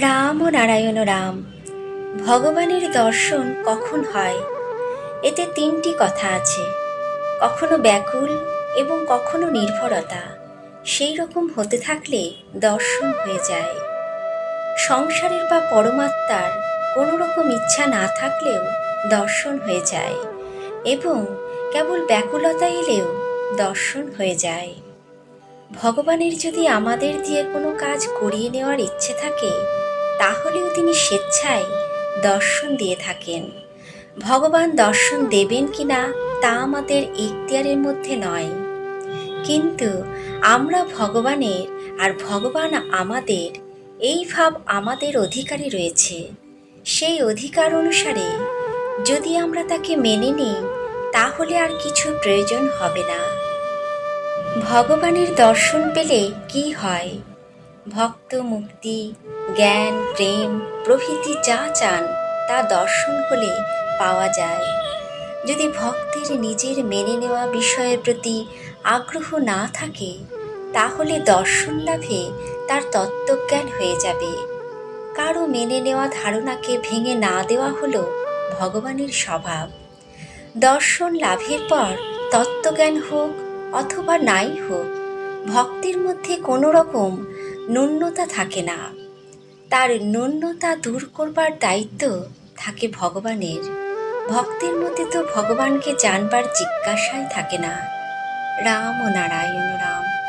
রাম ও নারায়ণ রাম, ভগবানের দর্শন কখন হয়? এতে তিনটি কথা আছে। কখনো ব্যাকুল এবং কখনো নির্ভরতা সেই রকম হতে থাকলে দর্শন হয়ে যায়। সংসারের বা পরমাত্মার কোনো রকম ইচ্ছা না থাকলেও দর্শন হয়ে যায় এবং কেবল ব্যাকুলতা এলেও দর্শন হয়ে যায়। ভগবানের যদি আমাদের দিয়ে কোনো কাজ করিয়ে নেওয়ার ইচ্ছে থাকে, তাহলেও তিনি স্বেচ্ছায় দর্শন দিয়ে থাকেন। ভগবান দর্শন দেবেন কি না, তা আমাদের ইখতিয়ারের মধ্যে নয়। কিন্তু আমরা ভগবানের আর ভগবান আমাদের, এই ভাব আমাদের অধিকারে রয়েছে। সেই অধিকার অনুসারে যদি আমরা তাকে মেনে নিই, তাহলে আর কিছু প্রয়োজন হবে না। ভগবানের দর্শন পেলে কি হয়? ভক্ত, মুক্তি, জ্ঞান, প্রেম, প্রভৃতি যা চান, তা দর্শন হলে পাওয়া যায়। যদি ভক্তের নিজের মেনে নেওয়া বিষয়ের প্রতি আগ্রহ না থাকে, তাহলে দর্শন লাভে তার তত্ত্বজ্ঞান হয়ে যাবে। কারও মেনে নেওয়া ধারণাকে ভেঙে না দেওয়া হলো ভগবানের স্বভাব। দর্শন লাভের পর তত্ত্বজ্ঞান হোক অথবা নাই হোক, ভক্তির মধ্যে কোনো রকম ন্যূনতা থাকে না। তার ন্যূনতা দূর করবার দায়িত্ব থাকে ভগবানের। ভক্তির মধ্যে তো ভগবানকে জানবার জিজ্ঞাসাই থাকে না। রাম ও নারায়ণ রাম।